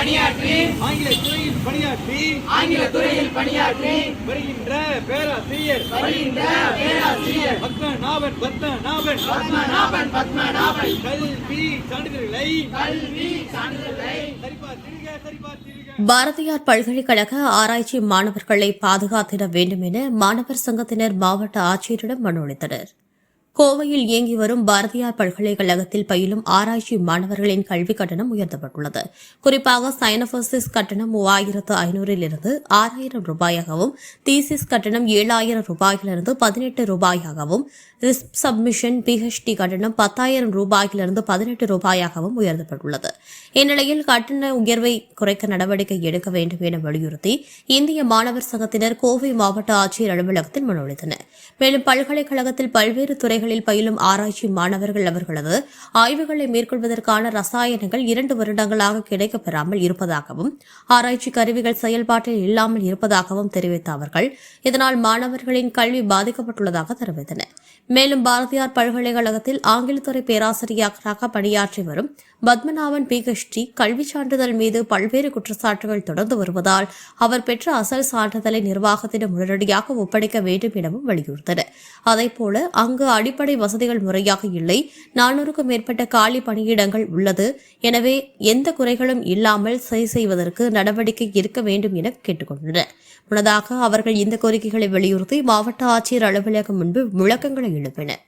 பணியாற்றி ஆங்கில துறையில் பணியாற்றி ஆங்கில துறையில் பணியாற்றி வருகின்ற பேராசிரியர் வருகின்ற பேராசிரியர் பத்மநாபன் பத்மநாபன் பத்மநாபன் பத்மநாபன் கல்வி சான்றிதழ்களை கல்வி சான்றிதழை சரிபார்த்திருக சரிபார்த்திருக பாரதியார் பல்கலைக்கழக ஆராய்ச்சி மாணவர்களை பாதுகாத்திட வேண்டும் என மாணவர் சங்கத்தினர் மாவட்ட ஆட்சியரிடம் மனு அளித்தனர். கோவையில் இயங்கி வரும் பாரதியார் பல்கலைக்கழகத்தில் பயிலும் ஆராய்ச்சி மாணவர்களின் கல்விக் கட்டணம் உயர்த்தப்பட்டுள்ளது. குறிப்பாக சைனபோசிஸ் கட்டணம் மூவாயிரத்து ஐநூறிலிருந்து ஆறாயிரம் ரூபாயாகவும் தீசிஸ் கட்டணம் ஏழாயிரம் ரூபாயிலிருந்து பதினெட்டு ரூபாயாகவும் ரிஸ்க் சப்மிஷன் பிஹெச்டி கட்டணம் பத்தாயிரம் ரூபாயிலிருந்து பதினெட்டு ரூபாயாகவும் உயர்த்தப்பட்டுள்ளது. இந்நிலையில் கட்டண உயர்வை குறைக்க நடவடிக்கை எடுக்க வேண்டும் என வலியுறுத்தி இந்திய மாணவர் சங்கத்தினர் கோவை மாவட்ட ஆட்சியர் அலுவலகத்தில் மனு அளித்தனர். மேலும் பல்கலைக்கழகத்தில் பல்வேறு துறைகள் கல்லூரிகளில் பயிலும் ஆராய்ச்சி மாணவர்கள் அவர்களது ஆய்வுகளை மேற்கொள்வதற்கான ரசாயனங்கள் இரண்டு வருடங்களாக கிடைக்கப்பெறாமல் இருப்பதாகவும் ஆராய்ச்சி கருவிகள் செயல்பாட்டில் இல்லாமல் இருப்பதாகவும் தெரிவித்த அவர்கள் இதனால் மாணவர்களின் கல்வி பாதிக்கப்பட்டுள்ளதாக தெரிவித்தனர். மேலும் பாரதியார் பல்கலைக்கழகத்தில் ஆங்கிலத்துறை பேராசிரியராக பணியாற்றி வரும் பத்மநாபன் பி பிஹெச்டி கல்விச் சான்றிதழ் மீது பல்வேறு குற்றச்சாட்டுகள் தொடர்ந்து வருவதால் அவர் பெற்ற அசல் சான்றிதழை நிர்வாகத்திடம் உடனடியாக ஒப்படைக்க வேண்டும் எனவும் வலியுறுத்தினர். அதேபோல அங்கு அடி அடிப்படை வசதிகள் முறையாக இல்லை. நானூறுக்கும் மேற்பட்ட காலி பணியிடங்கள் உள்ளது. எனவே எந்த குறைகளும் இல்லாமல் சரி செய்வதற்கு நடவடிக்கை இருக்க வேண்டும் என கேட்டுக்கொண்டனர். முன்னதாக அவர்கள் இந்த கோரிக்கைகளை வலியுறுத்தி மாவட்ட ஆட்சியர் அலுவலகம் முன்பு முழக்கங்களை எழுப்பினர்.